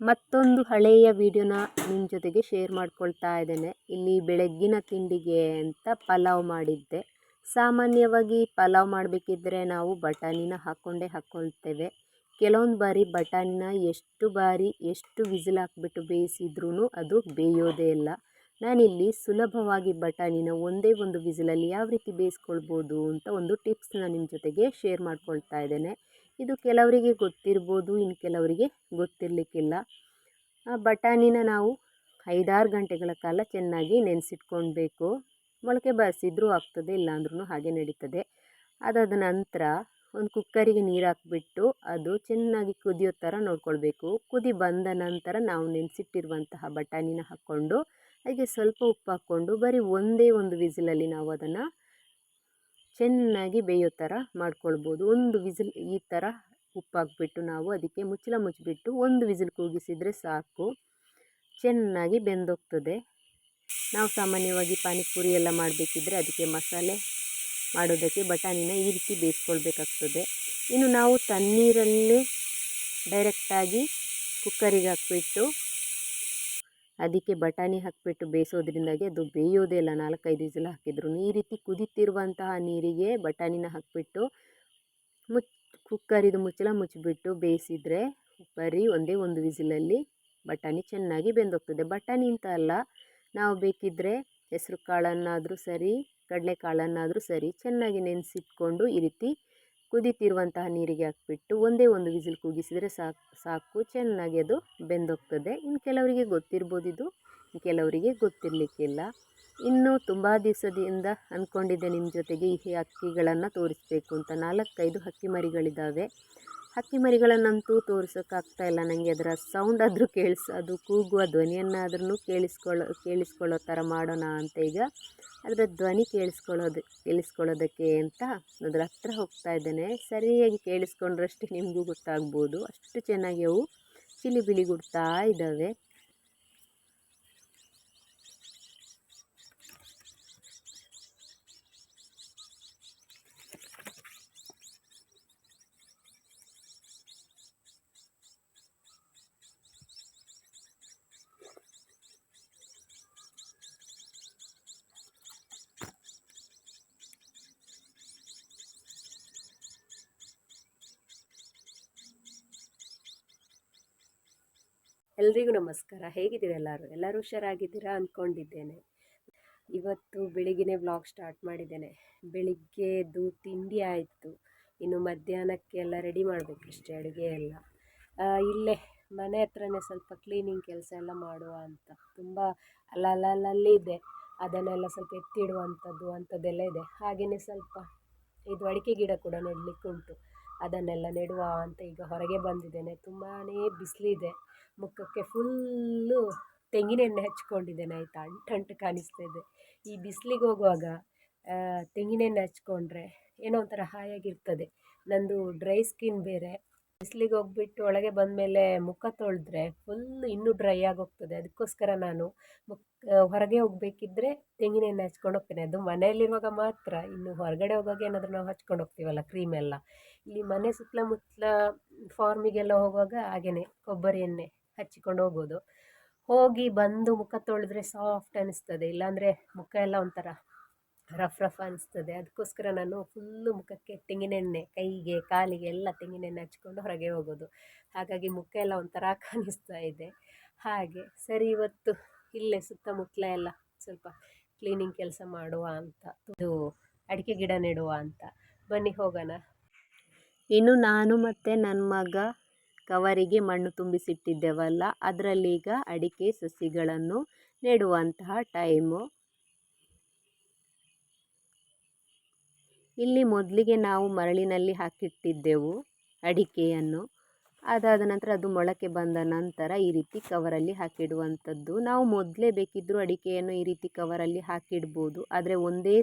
ಮತ್ತೊಂದು ಹಳೆಯ ವಿಡಿಯೋನ ನಿಮ್ಮ ಜೊತೆಗೆ ಶೇರ್ ಮಾಡ್ಕೊಳ್ತಾ ಇದ್ದೇನೆ. ಇಲ್ಲಿ ಬೆಳಗ್ಗಿನ ತಿಂಡಿಗೆ ಅಂತ ಪಲಾವ್ ಮಾಡಿದ್ದೆ. ಸಾಮಾನ್ಯವಾಗಿ ಪಲಾವ್ ಮಾಡಬೇಕಿದ್ರೆ ನಾವು ಬಟಾಣಿನ ಹಾಕ್ಕೊಂಡೇ ಹಾಕ್ಕೊಳ್ತೇವೆ ಕೆಲವೊಂದು ಬಾರಿ ಬಟಾಣಿನ ಎಷ್ಟು ಬಾರಿ ಎಷ್ಟು ವಿಸಿಲ್ ಹಾಕ್ಬಿಟ್ಟು ಬೇಯಿಸಿದ್ರೂ ಅದು ಬೇಯೋದೇ ಇಲ್ಲ. ನಾನಿಲ್ಲಿ ಸುಲಭವಾಗಿ ಬಟಾಣಿನ ಒಂದೇ ಒಂದು ವಿಸಿಲಲ್ಲಿ ಯಾವ ರೀತಿ ಬೇಯಿಸ್ಕೊಳ್ಬೋದು ಅಂತ ಒಂದು ಟಿಪ್ಸ್ನ ನಿಮ್ಮ ಜೊತೆಗೆ ಶೇರ್ ಮಾಡ್ಕೊಳ್ತಾ ಇದ್ದೇನೆ. ಇದು ಕೆಲವರಿಗೆ ಗೊತ್ತಿರ್ಬೋದು, ಇನ್ನು ಕೆಲವರಿಗೆ ಗೊತ್ತಿರಲಿಕ್ಕಿಲ್ಲ. ಆ ಬಟಾಣಿನ ನಾವು ಐದಾರು ಗಂಟೆಗಳ ಕಾಲ ಚೆನ್ನಾಗಿ ನೆನೆಸಿಟ್ಕೊಳ್ಬೇಕು. ಮೊಳಕೆ ಬರಿಸಿದ್ರೂ ಆಗ್ತದೆ ಇಲ್ಲಾಂದ್ರೂ ಹಾಗೆ ನಡೀತದೆ. ಅದಾದ ನಂತರ ಒಂದು ಕುಕ್ಕರಿಗೆ ನೀರು ಹಾಕ್ಬಿಟ್ಟು ಅದು ಚೆನ್ನಾಗಿ ಕುದಿಯೋ ಥರ ನೋಡ್ಕೊಳ್ಬೇಕು. ಕುದಿ ಬಂದ ನಂತರ ನಾವು ನೆನೆಸಿಟ್ಟಿರುವಂತಹ ಬಟಾಣಿನ ಹಾಕ್ಕೊಂಡು, ಹಾಗೆ ಸ್ವಲ್ಪ ಉಪ್ಪು ಹಾಕ್ಕೊಂಡು ಬರೀ ಒಂದೇ ಒಂದು ವಿಸಿಲಲ್ಲಿ ನಾವು ಅದನ್ನು ಚೆನ್ನಾಗಿ ಬೇಯೋ ಥರ ಮಾಡ್ಕೊಳ್ಬೋದು. ಒಂದು ವಿಸಿಲ್ ಈ ಥರ ಉಪ್ಪಾಕ್ಬಿಟ್ಟು ನಾವು ಅದಕ್ಕೆ ಮುಚ್ಚಳ ಮುಚ್ಚಿಬಿಟ್ಟು ಒಂದು ವಿಸಿಲ್ ಕೂಗಿಸಿದರೆ ಸಾಕು. ಚೆನ್ನಾಗಿ ಬೆಂದೋಗ್ತದೆ. ನಾವು ಸಾಮಾನ್ಯವಾಗಿ ಪಾನಿಪುರಿ ಎಲ್ಲ ಮಾಡಬೇಕಿದ್ರೆ ಅದಕ್ಕೆ ಮಸಾಲೆ ಮಾಡೋದಕ್ಕೆ ಬಟಾಣಿನ ಈ ರೀತಿ ಬೇಯಿಸ್ಕೊಳ್ಬೇಕಾಗ್ತದೆ. ಇನ್ನು ನಾವು ತಣ್ಣೀರಲ್ಲೇ ಡೈರೆಕ್ಟಾಗಿ ಕುಕ್ಕರಿಗೆ ಹಾಕ್ಬಿಟ್ಟು ಅದಕ್ಕೆ ಬಟಾಣಿ ಹಾಕಿಬಿಟ್ಟು ಬೇಯಿಸೋದ್ರಿಂದಾಗಿ ಅದು ಬೇಯೋದೇ ಇಲ್ಲ. ನಾಲ್ಕೈದು ವಿಸಿಲ್ ಹಾಕಿದ್ರು. ಈ ರೀತಿ ಕುದಿತಿರುವಂತಹ ನೀರಿಗೆ ಬಟಾಣಿನ ಹಾಕಿಬಿಟ್ಟು ಮುಚ್ ಕುಕ್ಕರಿದು ಮುಚ್ಚಳ ಮುಚ್ಚಿಬಿಟ್ಟು ಬೇಯಿಸಿದರೆ ಬರೀ ಒಂದೇ ಒಂದು ವಿಸಿಲಲ್ಲಿ ಬಟಾಣಿ ಚೆನ್ನಾಗಿ ಬೆಂದೋಗ್ತದೆ. ಬಟಾಣಿ ಅಂತ ಅಲ್ಲ, ನಾವು ಬೇಕಿದ್ದರೆ ಹೆಸರು ಕಾಳನ್ನಾದರೂ ಸರಿ, ಕಡಲೆಕಾಳನ್ನಾದರೂ ಸರಿ ಚೆನ್ನಾಗಿ ನೆನೆಸಿಟ್ಕೊಂಡು ಈ ರೀತಿ ಕುದೀತಿರುವಂತಹ ನೀರಿಗೆ ಹಾಕ್ಬಿಟ್ಟು ಒಂದೇ ಒಂದು ವಿಸಿಲ್ ಕೂಗಿಸಿದರೆ ಸಾಕು ಸಾಕು. ಚೆನ್ನಾಗಿ ಅದು ಬೆಂದೋಗ್ತದೆ. ಇನ್ನು ಕೆಲವರಿಗೆ ಗೊತ್ತಿರ್ಬೋದು ಇದು. ಕೆಲವರಿಗೆ ಗೊತ್ತಿರಲಿಕ್ಕಿಲ್ಲ. ಇನ್ನು ತುಂಬ ದಿವಸದಿಂದ ಅಂದ್ಕೊಂಡಿದ್ದೆ ನಿಮ್ಮ ಜೊತೆಗೆ ಈ ಅಕ್ಕಿಗಳನ್ನು ತೋರಿಸಬೇಕು ಅಂತ. ನಾಲ್ಕೈದು ಹಕ್ಕಿ ಮರಿಗಳಿದ್ದಾವೆ ಹಕ್ಕಿ ಮರಿಗಳನ್ನಂತೂ ತೋರಿಸೋಕ್ಕಾಗ್ತಾ ಇಲ್ಲ ನನಗೆ ಅದರ ಸೌಂಡ್ ಆದರೂ ಕೇಳಿಸ್, ಅದು ಕೂಗುವ ಧ್ವನಿಯನ್ನಾದ್ರೂ ಕೇಳಿಸ್ಕೊಳ್ಳೋ ಕೇಳಿಸ್ಕೊಳ್ಳೋ ಥರ ಮಾಡೋಣ ಅಂತ ಈಗ. ಅದರ ಧ್ವನಿ ಕೇಳಿಸ್ಕೊಳ್ಳೋದು, ಕೇಳಿಸ್ಕೊಳ್ಳೋದಕ್ಕೆ ಅಂತ ಅದರ ಹತ್ರ ಹೋಗ್ತಾ ಇದ್ದೇನೆ. ಸರಿಯಾಗಿ ಕೇಳಿಸ್ಕೊಂಡ್ರಷ್ಟೇ ನಿಮಗೂ ಗೊತ್ತಾಗ್ಬೋದು. ಅಷ್ಟು ಚೆನ್ನಾಗಿ ಅವು ಚಿಲಿ ಬಿಳಿ ಗುಡ್ತಾ ಇದ್ದಾವೆ. ಎಲ್ರಿಗೂ ನಮಸ್ಕಾರ. ಹೇಗಿದ್ದೀರಾ ಎಲ್ಲರೂ? ಎಲ್ಲರೂ ಹುಷಾರಾಗಿದ್ದೀರಾ ಅಂದ್ಕೊಂಡಿದ್ದೇನೆ ಇವತ್ತು ಬೆಳಿಗ್ಗೆ ವ್ಲಾಗ್ ಸ್ಟಾರ್ಟ್ ಮಾಡಿದ್ದೇನೆ. ಬೆಳಿಗ್ಗೆ ಎದ್ದು ತಿಂಡಿ ಆಯಿತು. ಇನ್ನು ಮಧ್ಯಾಹ್ನಕ್ಕೆಲ್ಲ ರೆಡಿ ಮಾಡಬೇಕಷ್ಟೇ, ಅಡುಗೆ ಎಲ್ಲ. ಇಲ್ಲೇ ಮನೆ ಹತ್ರನೇ ಸ್ವಲ್ಪ ಕ್ಲೀನಿಂಗ್ ಕೆಲಸ ಎಲ್ಲ ಮಾಡುವ ಅಂತ. ತುಂಬ ಅಲ್ಲಲ್ಲಲ್ಲಿ ಇದೆ. ಅದನ್ನೆಲ್ಲ ಸ್ವಲ್ಪ ಎತ್ತಿಡುವಂಥದ್ದು ಅಂಥದ್ದೆಲ್ಲ ಇದೆ. ಹಾಗೆಯೇ ಸ್ವಲ್ಪ ಇದು ಅಡಿಕೆ ಗಿಡ ಕೂಡ ನೆಡ್ಲಿಕ್ಕೆ ಉಂಟು ಅದನ್ನೆಲ್ಲ ನೆಡುವ ಅಂತ ಈಗ ಹೊರಗೆ ಬಂದಿದ್ದೇನೆ. ತುಂಬಾ ಬಿಸಿಲಿದೆ. ಮುಖಕ್ಕೆ ಫುಲ್ಲು ತೆಂಗಿನೆಣ್ಣೆ ಹಚ್ಕೊಂಡಿದ್ದೇನೆ, ಆಯಿತಾ? ಅಂಟಂಟು ಕಾಣಿಸ್ತಾ ಇದೆ. ಈ ಬಿಸಿಲಿಗೆ ಹೋಗುವಾಗ ತೆಂಗಿನ ಎಣ್ಣೆ ಹಚ್ಕೊಂಡ್ರೆ ಏನೋ ಒಂಥರ ಹಾಯಾಗಿರ್ತದೆ. ನಂದು ಡ್ರೈ ಸ್ಕಿನ್ ಬೇರೆ. ಬಿಸಿಲಿಗೆ ಹೋಗ್ಬಿಟ್ಟು ಒಳಗೆ ಬಂದಮೇಲೆ ಮುಖ ತೊಳೆದ್ರೆ ಫುಲ್ ಇನ್ನೂ ಡ್ರೈ ಆಗೋಗ್ತದೆ. ಅದಕ್ಕೋಸ್ಕರ ನಾನು ಮುಖ ಹೊರಗೆ ಹೋಗಬೇಕಿದ್ರೆ ತೆಂಗಿನೆಣ್ಣೆ ಹಚ್ಕೊಂಡು ಹೋಗ್ತೇನೆ. ಅದು ಮನೆಯಲ್ಲಿರುವಾಗ ಮಾತ್ರ. ಇನ್ನು ಹೊರಗಡೆ ಹೋಗುವಾಗ ಏನಾದರೂ ನಾವು ಹಚ್ಕೊಂಡು ಹೋಗ್ತೀವಲ್ಲ ಕ್ರೀಮ್ ಎಲ್ಲ. ಇಲ್ಲಿ ಮನೆ ಸುತ್ತಮುತ್ತಲ ಫಾರ್ಮಿಗೆಲ್ಲ ಹೋಗುವಾಗ ಹಾಗೆಯೇ ಕೊಬ್ಬರಿ ಎಣ್ಣೆ ಹಚ್ಚಿಕೊಂಡು ಹೋಗೋದು ಹೋಗಿ ಬಂದು ಮುಖ ತೊಳೆದ್ರೆ ಸಾಫ್ಟ್ ಅನ್ನಿಸ್ತದೆ ಇಲ್ಲಾಂದರೆ ಮುಖ ಎಲ್ಲ ಒಂಥರ ರಫ್ ರಫ್ ಅನಿಸ್ತದೆ. ಅದಕ್ಕೋಸ್ಕರ ನಾನು ಫುಲ್ಲು ಮುಖಕ್ಕೆ ತೆಂಗಿನೆಣ್ಣೆ, ಕೈಗೆ, ಕಾಲಿಗೆ ಎಲ್ಲ ತೆಂಗಿನೆಣ್ಣೆ ಹಚ್ಕೊಂಡು ಹೊರಗೆ ಹೋಗೋದು. ಹಾಗಾಗಿ ಮುಖ ಎಲ್ಲ ಒಂಥರ ಕಾಣಿಸ್ತಾ ಇದೆ. ಹಾಗೆ, ಸರಿ, ಇವತ್ತು ಇಲ್ಲೇ ಸುತ್ತಮುತ್ತಲ ಎಲ್ಲ ಸ್ವಲ್ಪ ಕ್ಲೀನಿಂಗ್ ಕೆಲಸ ಮಾಡುವ ಅಂತ, ಇದು ಅಡಿಕೆ ಗಿಡ ನೆಡುವ ಅಂತ. ಬನ್ನಿ ಹೋಗೋಣ. ಇನ್ನು ನಾನು ಮತ್ತು ನನ್ನ ಮಗ ಕವರಿಗೆ ಮಣ್ಣು ತುಂಬಿಸಿಟ್ಟಿದ್ದೇವಲ್ಲ ಅದರಲ್ಲೀಗ ಅಡಿಕೆ ಸಸಿಗಳನ್ನು ನೆಡುವಂತಹ ಟೈಮು ಇಲ್ಲಿ ಮೊದಲಿಗೆ ನಾವು ಮರಳಿನಲ್ಲಿ ಹಾಕಿಟ್ಟಿದ್ದೆವು ಅಡಿಕೆಯನ್ನು. ಅದಾದ ನಂತರ ಅದು ಮೊಳಕೆ ಬಂದ ನಂತರ ಈ ರೀತಿ ಕವರಲ್ಲಿ ಹಾಕಿಡುವಂಥದ್ದು. ನಾವು ಮೊದಲೇ ಬೇಕಿದ್ದರೂ ಅಡಿಕೆಯನ್ನು ಈ ರೀತಿ ಕವರಲ್ಲಿ ಹಾಕಿಡ್ಬೋದು. ಆದರೆ ಒಂದೇ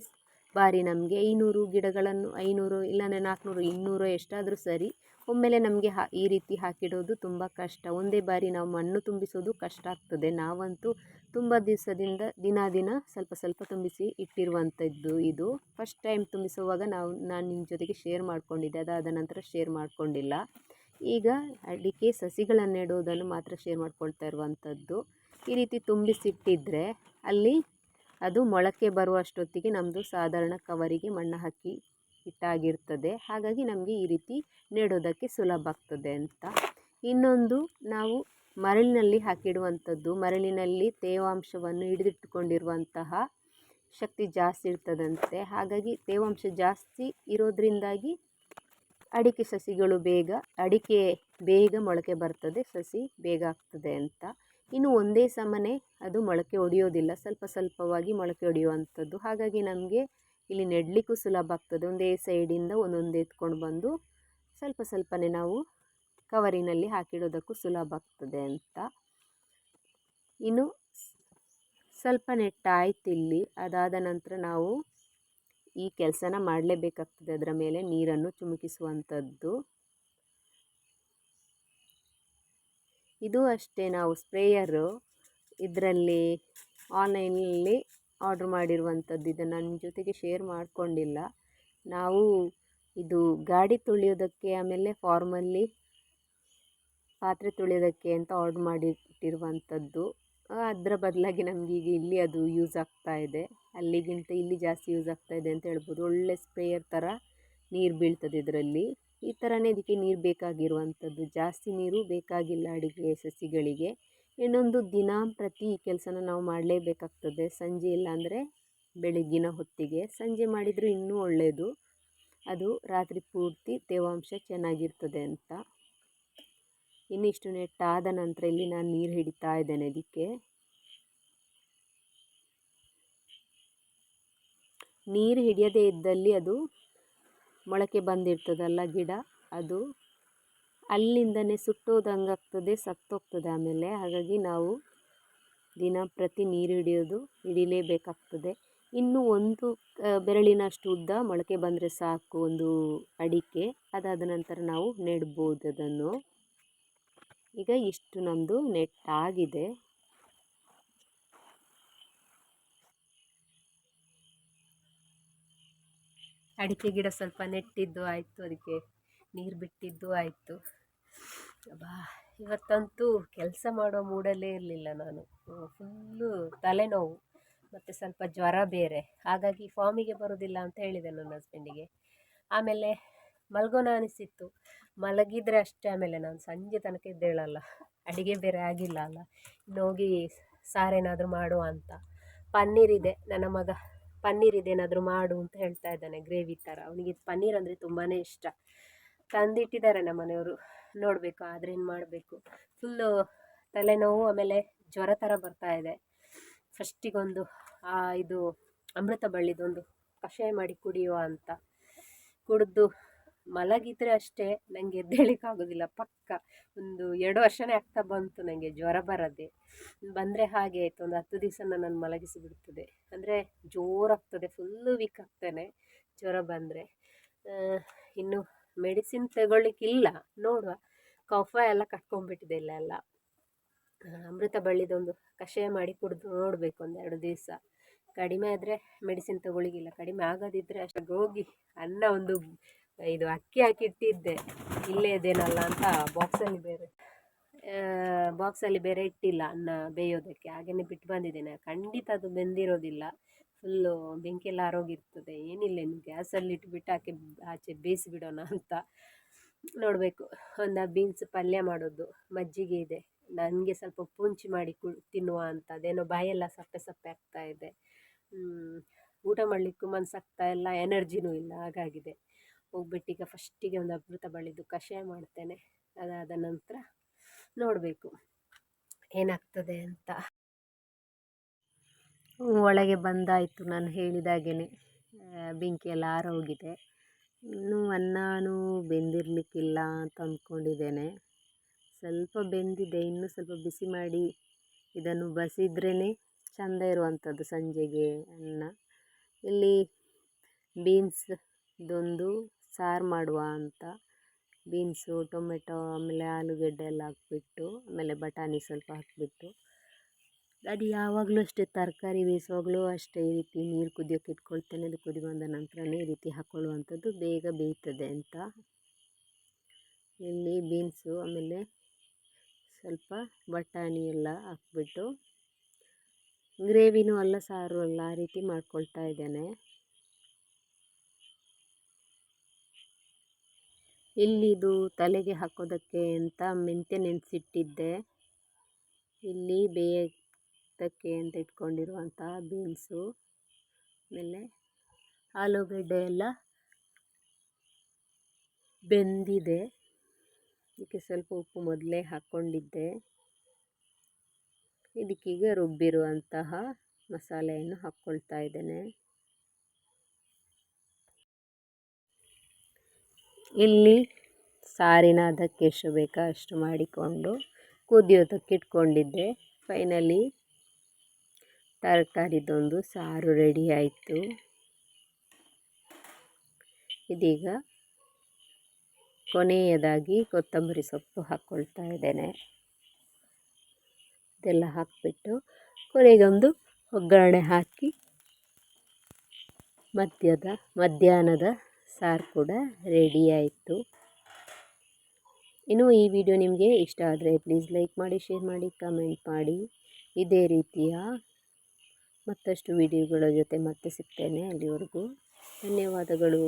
ಬಾರಿ ನಮಗೆ ಐನೂರು ಗಿಡಗಳನ್ನು, ಐನೂರು ಇಲ್ಲಾಂದರೆ ನಾಲ್ಕುನೂರು ಇನ್ನೂರು ಎಷ್ಟಾದರೂ ಸರಿ ಒಮ್ಮೆಲೆ ನಮಗೆ ಹಾ, ಈ ರೀತಿ ಹಾಕಿಡೋದು ತುಂಬ ಕಷ್ಟ. ಒಂದೇ ಬಾರಿ ನಾವು ಮಣ್ಣು ತುಂಬಿಸೋದು ಕಷ್ಟ ಆಗ್ತದೆ. ನಾವಂತೂ ತುಂಬ ದಿವಸದಿಂದ ದಿನ ದಿನ ಸ್ವಲ್ಪ ಸ್ವಲ್ಪ ತುಂಬಿಸಿ ಇಟ್ಟಿರುವಂಥದ್ದು ಇದು. ಫಸ್ಟ್ ಟೈಮ್ ತುಂಬಿಸುವಾಗ ನಾವು, ನಾನು ನಿಮ್ಮ ಜೊತೆಗೆ ಶೇರ್ ಮಾಡ್ಕೊಂಡಿದ್ದೆ. ಅದಾದ ನಂತರ ಶೇರ್ ಮಾಡಿಕೊಂಡಿಲ್ಲ. ಈಗ ಅಡಿಕೆ ಸಸಿಗಳನ್ನು ನೆಡುವುದನ್ನು ಮಾತ್ರ ಶೇರ್ ಮಾಡ್ಕೊಳ್ತಾ ಇರುವಂಥದ್ದು. ಈ ರೀತಿ ತುಂಬಿಸಿಟ್ಟಿದ್ದರೆ ಅಲ್ಲಿ ಅದು ಮೊಳಕೆ ಬರುವಷ್ಟೊತ್ತಿಗೆ ನಮ್ಮದು ಸಾಧಾರಣ ಕವರಿಗೆ ಮಣ್ಣು ಹಾಕಿ ಇಟ್ಟಾಗಿರ್ತದೆ. ಹಾಗಾಗಿ ನಮಗೆ ಈ ರೀತಿ ನೆಡೋದಕ್ಕೆ ಸುಲಭ ಆಗ್ತದೆ ಅಂತ. ಇನ್ನೊಂದು ನಾವು ಮರಳಿನಲ್ಲಿ ಹಾಕಿಡುವಂಥದ್ದು, ಮರಳಿನಲ್ಲಿ ತೇವಾಂಶವನ್ನು ಹಿಡಿದಿಟ್ಟುಕೊಂಡಿರುವಂತಹ ಶಕ್ತಿ ಜಾಸ್ತಿ ಇರ್ತದಂತೆ. ಹಾಗಾಗಿ ತೇವಾಂಶ ಜಾಸ್ತಿ ಇರೋದ್ರಿಂದಾಗಿ ಅಡಿಕೆ ಸಸಿಗಳು ಬೇಗ, ಅಡಿಕೆ ಬೇಗ ಮೊಳಕೆ ಬರ್ತದೆ, ಸಸಿ ಬೇಗ ಆಗ್ತದೆ ಅಂತ. ಇನ್ನು ಒಂದೇ ಸಮನೆ ಅದು ಮೊಳಕೆ ಒಡೆಯೋದಿಲ್ಲ, ಸ್ವಲ್ಪ ಸ್ವಲ್ಪವಾಗಿ ಮೊಳಕೆ ಒಡೆಯುವಂಥದ್ದು. ಹಾಗಾಗಿ ನಮಗೆ ಇಲ್ಲಿ ನೆಡಲಿಕ್ಕೂ ಸುಲಭ ಆಗ್ತದೆ. ಒಂದೇ ಸೈಡಿಂದ ಒಂದೊಂದು ಎತ್ಕೊಂಡು ಬಂದು ಸ್ವಲ್ಪ ಸ್ವಲ್ಪನೇ ನಾವು ಕವರಿನಲ್ಲಿ ಹಾಕಿಡೋದಕ್ಕೂ ಸುಲಭ ಆಗ್ತದೆ ಅಂತ. ಇನ್ನು ಸ್ವಲ್ಪ ನೆಟ್ಟಾಯ್ತು ಇಲ್ಲಿ. ಅದಾದ ನಂತರ ನಾವು ಈ ಕೆಲಸನ ಮಾಡಲೇಬೇಕಾಗ್ತದೆ. ಅದರ ಮೇಲೆ ನೀರನ್ನು ಚುಮುಕಿಸುವಂಥದ್ದು. ಇದು ಅಷ್ಟೇ, ನಾವು ಸ್ಪ್ರೇಯರು ಇದರಲ್ಲಿ ಆನ್ಲೈನಲ್ಲಿ ಆರ್ಡ್ರ್ ಮಾಡಿರುವಂಥದ್ದು. ಇದು ನನ್ನ ಜೊತೆಗೆ ಶೇರ್ ಮಾಡಿಕೊಂಡಿಲ್ಲ. ನಾವು ಇದು ಗಾಡಿ ತುಳಿಯೋದಕ್ಕೆ, ಆಮೇಲೆ ಫಾರ್ಮಲ್ಲಿ ಪಾತ್ರೆ ತುಳಿಯೋದಕ್ಕೆ ಅಂತ ಆರ್ಡ್ರ್ ಮಾಡಿಟ್ಟಿರುವಂಥದ್ದು. ಅದರ ಬದಲಾಗಿ ನಮಗೀಗ ಇಲ್ಲಿ ಅದು ಯೂಸ್ ಆಗ್ತಾ ಇದೆ. ಅಲ್ಲಿಗಿಂತ ಇಲ್ಲಿ ಜಾಸ್ತಿ ಯೂಸ್ ಆಗ್ತಾ ಇದೆ ಅಂತ ಹೇಳ್ಬೋದು. ಒಳ್ಳೆ ಸ್ಪ್ರೇಯರ್ ಥರ ನೀರು ಬೀಳ್ತದೆ ಇದರಲ್ಲಿ. ಈ ಥರನೇ ಇದಕ್ಕೆ ನೀರು ಬೇಕಾಗಿರುವಂಥದ್ದು ಜಾಸ್ತಿ ನೀರು ಬೇಕಾಗಿಲ್ಲ ಅಡುಗೆ ಸಸಿಗಳಿಗೆ. ಇನ್ನೊಂದು ದಿನ ಪ್ರತಿ ಕೆಲಸನ ನಾವು ಮಾಡಲೇಬೇಕಾಗ್ತದೆ. ಸಂಜೆ ಇಲ್ಲಾಂದರೆ ಬೆಳಗ್ಗಿನ ಹೊತ್ತಿಗೆ. ಸಂಜೆ ಮಾಡಿದರೂ ಇನ್ನೂ ಒಳ್ಳೆಯದು ಅದು ರಾತ್ರಿ ಪೂರ್ತಿ ತೇವಾಂಶ ಚೆನ್ನಾಗಿರ್ತದೆ ಅಂತ. ಇನ್ನಿಷ್ಟು ನೆಟ್ಟಾದ ನಂತರ ಇಲ್ಲಿ ನಾನು ನೀರು ಹಿಡಿತಾ ಇದ್ದೇನೆ ಅದಕ್ಕೆ. ನೀರು ಹಿಡಿಯದೇ ಇದ್ದಲ್ಲಿ ಅದು ಮೊಳಕೆ ಬಂದಿರ್ತದಲ್ಲ ಗಿಡ, ಅದು ಅಲ್ಲಿಂದನೇ ಸುಟ್ಟೋದಂಗೆ ಆಗ್ತದೆ ಸತ್ತೋಗ್ತದೆ ಆಮೇಲೆ. ಹಾಗಾಗಿ ನಾವು ದಿನ ಪ್ರತಿ ನೀರು ಹಿಡಿಯೋದು ಹಿಡಿಲೇಬೇಕಾಗ್ತದೆ. ಇನ್ನು ಒಂದು ಬೆರಳಿನಷ್ಟು ಉದ್ದ ಮೊಳಕೆ ಬಂದರೆ ಸಾಕು ಒಂದು ಅಡಿಕೆ. ಅದಾದ ನಂತರ ನಾವು ನೆಡ್ಬೋದು ಅದನ್ನು. ಈಗ ಇಷ್ಟು ನಮ್ಮದು ನೆಟ್ಟಾಗಿದೆ. ಅಡಿಕೆ ಗಿಡ ಸ್ವಲ್ಪ ನೆಟ್ಟಿದ್ದು ಆಯಿತು, ಅದಕ್ಕೆ ನೀರು ಬಿಟ್ಟಿದ್ದು ಆಯಿತು. ಬಾ ಇವತ್ತಂತೂ ಕೆಲಸ ಮಾಡೋ ಮೂಡಲ್ಲೇ ಇರಲಿಲ್ಲ ನಾನು. ಫುಲ್ಲು ತಲೆನೋವು, ಮತ್ತು ಸ್ವಲ್ಪ ಜ್ವರ ಬೇರೆ. ಹಾಗಾಗಿ ಫಾರ್ಮಿಗೆ ಬರೋದಿಲ್ಲ ಅಂತ ಹೇಳಿದೆ ನನ್ನ ಹಸ್ಬೆಂಡಿಗೆ ಆಮೇಲೆ ಮಲಗೋಣ ಅನಿಸಿತ್ತು. ಮಲಗಿದರೆ ಅಷ್ಟೇ ಆಮೇಲೆ ನಾನು ಸಂಜೆ ತನಕ ಇದ್ದೇಳಲ್ಲ ಅಡುಗೆ ಬೇರೆ ಆಗಿಲ್ಲ ಅಲ್ಲ. ಇನ್ನು ಹೋಗಿ ಸಾರೇನಾದರೂ ಮಾಡುವ ಅಂತ. ಪನ್ನೀರಿದೆ ನನ್ನ ಮಗ ಪನ್ನೀರ್ ಇದೇನಾದರೂ ಮಾಡು ಅಂತ ಹೇಳ್ತಾ ಇದ್ದಾನೆ ಗ್ರೇವಿ ಥರ ಅವನಿಗೆ ಪನ್ನೀರ್ ಅಂದರೆ ತುಂಬಾ ಇಷ್ಟ. ತಂದಿಟ್ಟಿದ್ದಾರೆ ನಮ್ಮ ಮನೆಯವರು. ನೋಡಬೇಕು ಆದರೆ ಏನು ಮಾಡಬೇಕು. ಫುಲ್ಲು ತಲೆನೋವು, ಆಮೇಲೆ ಜ್ವರ ಥರ ಬರ್ತಾ ಇದೆ. ಫಸ್ಟಿಗೊಂದು ಇದು ಅಮೃತ ಬಳ್ಳಿದೊಂದು ಕಷಾಯ ಮಾಡಿ ಕುಡಿಯುವ ಅಂತ. ಕುಡಿದು ಮಲಗಿದ್ರೆ ಅಷ್ಟೇ ನನಗೆ ಎದ್ದೇಳಿಕ್ಕಾಗೋದಿಲ್ಲ ಪಕ್ಕ ಒಂದು ಎರಡು ವರ್ಷನೇ ಆಗ್ತಾ ಬಂತು ನನಗೆ ಜ್ವರ ಬರದೆ. ಬಂದರೆ ಹಾಗೆ ಆಯಿತು, ಒಂದು ಹತ್ತು ದಿವಸ ನಾನು ಮಲಗಿಸಿ ಬಿಡ್ತದೆ. ಅಂದರೆ ಜೋರಾಗ್ತದೆ ಫುಲ್ಲು ವೀಕ್ ಆಗ್ತೇನೆ ಜ್ವರ ಬಂದರೆ. ಇನ್ನು ಮೆಡಿಸಿನ್ ತಗೊಳ್ಳಿಕ್ಕಿಲ್ಲ, ನೋಡುವ. ಕಫ ಎಲ್ಲ ಕಟ್ಕೊಂಡ್ಬಿಟ್ಟಿದೆ ಇಲ್ಲ ಎಲ್ಲ. ಅಮೃತ ಬಳ್ಳಿದೊಂದು ಕಷಾಯ ಮಾಡಿ ಕುಡಿದು ನೋಡಬೇಕು ಒಂದೆರಡು ದಿವಸ. ಕಡಿಮೆ ಆದರೆ ಮೆಡಿಸಿನ್ ತಗೊಳ್ಳಿಕ್ಕಿಲ್ಲ, ಕಡಿಮೆ ಆಗೋದಿದ್ದರೆ ಅಷ್ಟೇ ಹೋಗಿ ಅನ್ನ ಒಂದು ಇದು ಅಕ್ಕಿ ಹಾಕಿಟ್ಟಿದ್ದೆ. ಇಲ್ಲೇ ಇದೇನಲ್ಲ ಅಂತ ಬಾಕ್ಸಲ್ಲಿ ಬೇರೆ ಬಾಕ್ಸಲ್ಲಿ ಬೇರೆ ಇಟ್ಟಿಲ್ಲ ಅನ್ನ ಬೇಯೋದಕ್ಕೆ. ಹಾಗೆಯೇ ಬಿಟ್ಟು ಬಂದಿದ್ದೇನೆ. ಖಂಡಿತ ಅದು ಬೆಂದಿರೋದಿಲ್ಲ. ಫುಲ್ಲು ಬೆಂಕಿಯೆಲ್ಲ ಆರೋಗಿರ್ತದೆ. ಏನಿಲ್ಲ ಇನ್ನು ಗ್ಯಾಸಲ್ಲಿ ಇಟ್ಬಿಟ್ಟು ಹಾಕಿ ಆಚೆ ಬೇಯಿಸಿಬಿಡೋಣ ಅಂತ ನೋಡಬೇಕು. ಒಂದು ಬೀನ್ಸ್ ಪಲ್ಯ ಮಾಡೋದು. ಮಜ್ಜಿಗೆ ಇದೆ. ನನಗೆ ಸ್ವಲ್ಪ ಪುಂಚಿ ಮಾಡಿ ಕು, ತಿನ್ನುವ ಅಂತ. ಅದೇನೋ ಬಾಯೆಲ್ಲ ಸಪ್ಪೆ ಸಪ್ಪೆ ಆಗ್ತಾ ಇದೆ. ಊಟ ಮಾಡಲಿಕ್ಕೂ ಮನಸ್ಸಾಗ್ತಾ ಇಲ್ಲ. ಎನರ್ಜಿನೂ ಇಲ್ಲ. ಹಾಗಾಗಿದೆ. ಹೋಗ್ಬಿಟ್ಟು ಈಗ ಫಸ್ಟಿಗೆ ಒಂದು ಅಮೃತ ಬಳ್ಳಿದು ಕಷಾಯ ಮಾಡ್ತೇನೆ. ಅದಾದ ನಂತರ ನೋಡಬೇಕು ಏನಾಗ್ತದೆ ಅಂತ. ಒಳಗೆ ಬಂದಾಯಿತು ನಾನು ಹೇಳಿದಾಗೇ ಬೆಂಕಿ ಎಲ್ಲ ಆರೋಗಿದೆ. ಇನ್ನೂ ಅನ್ನನೂ ಬೆಂದಿರಲಿಕ್ಕಿಲ್ಲ ಅಂತ ಅಂದ್ಕೊಂಡಿದ್ದೇನೆ. ಸ್ವಲ್ಪ ಬೆಂದಿದೆ, ಇನ್ನೂ ಸ್ವಲ್ಪ ಬಿಸಿ ಮಾಡಿ ಇದನ್ನು ಬಸಿದ್ರೇ ಚೆಂದ ಇರುವಂಥದ್ದು ಸಂಜೆಗೆ ಅನ್ನ. ಇಲ್ಲಿ ಬೀನ್ಸ್ ಇದೊಂದು ಸಾರು ಮಾಡುವ ಅಂತ. ಬೀನ್ಸು, ಟೊಮೆಟೊ, ಆಮೇಲೆ ಆಲೂಗಡ್ಡೆ ಎಲ್ಲ ಹಾಕ್ಬಿಟ್ಟು, ಆಮೇಲೆ ಬಟಾಣಿ ಸ್ವಲ್ಪ ಹಾಕಿಬಿಟ್ಟು. ಅದು ಯಾವಾಗಲೂ ಅಷ್ಟೇ, ತರಕಾರಿ ಬೇಯಿಸುವಾಗಲೂ ಅಷ್ಟೇ, ಈ ರೀತಿ ನೀರು ಕುದಿಯೋಕೆ ಇಟ್ಕೊಳ್ತೇನೆ, ಅದು ಕುದಿ ಬಂದ ನಂತರನೇ ಈ ರೀತಿ ಹಾಕ್ಕೊಳ್ಳುವಂಥದ್ದು ಬೇಗ ಬೇಯ್ತದೆ ಅಂತ. ಇಲ್ಲಿ ಬೀನ್ಸು, ಆಮೇಲೆ ಸ್ವಲ್ಪ ಬಟಾಣಿ ಎಲ್ಲ ಹಾಕ್ಬಿಟ್ಟು, ಗ್ರೇವಿನೂ ಅಲ್ಲ, ಸಾರು ಅಲ್ಲ, ಆ ರೀತಿ ಮಾಡ್ಕೊಳ್ತಾ ಇದ್ದೇನೆ. ಇಲ್ಲಿದು ತಲೆಗೆ ಹಾಕೋದಕ್ಕೆ ಅಂತ ಮೆಂತ್ಯ ನೆನೆಸಿಟ್ಟಿದ್ದೆ. ಇಲ್ಲಿ ಬೇಯೋದಕ್ಕೆ ಅಂತ ಇಟ್ಕೊಂಡಿರುವಂಥ ಬೀನ್ಸು, ಆಮೇಲೆ ಆಲೂಗಡ್ಡೆ ಎಲ್ಲ ಬೆಂದಿದೆ. ಇದಕ್ಕೆ ಸ್ವಲ್ಪ ಉಪ್ಪು ಮೊದಲೇ ಹಾಕ್ಕೊಂಡಿದ್ದೆ. ಇದಕ್ಕೀಗ ರುಬ್ಬಿರುವಂತಹ ಮಸಾಲೆಯನ್ನು ಹಾಕ್ಕೊಳ್ತಾ ಇದ್ದೇನೆ. ಇಲ್ಲಿ ಸಾರಿನ ಅದಕ್ಕೆ ಎಷ್ಟು ಬೇಕೋ ಅಷ್ಟು ಮಾಡಿಕೊಂಡು ಕುದಿಯೋದಕ್ಕೆ ಇಟ್ಕೊಂಡಿದ್ದೆ. ಫೈನಲಿ ತರಕಾರಿದೊಂದು ಸಾರು ರೆಡಿ ಆಯಿತು. ಇದೀಗ ಕೊನೆಯದಾಗಿ ಕೊತ್ತಂಬರಿ ಸೊಪ್ಪು ಹಾಕ್ಕೊಳ್ತಾ ಇದ್ದೇನೆ. ಇದೆಲ್ಲ ಹಾಕಿಬಿಟ್ಟು ಕೊನೆಗೊಂದು ಒಗ್ಗರಣೆ ಹಾಕಿ ಮಧ್ಯದ ಮಧ್ಯಾಹ್ನದ ಸಾರು ಕೂಡ ರೆಡಿ ಆಯಿತು. ಇನ್ನು ಈ ವಿಡಿಯೋ ನಿಮಗೆ ಇಷ್ಟ ಆದರೆ ಪ್ಲೀಸ್ ಲೈಕ್ ಮಾಡಿ ಶೇರ್ ಮಾಡಿ ಕಮೆಂಟ್ ಮಾಡಿ. ಇದೇ ರೀತಿಯ ಮತ್ತಷ್ಟು ವಿಡಿಯೋಗಳ ಜೊತೆ ಮತ್ತೆ ಸಿಗ್ತೇನೆ ಅಲ್ಲಿವರೆಗೂ. ಧನ್ಯವಾದಗಳು.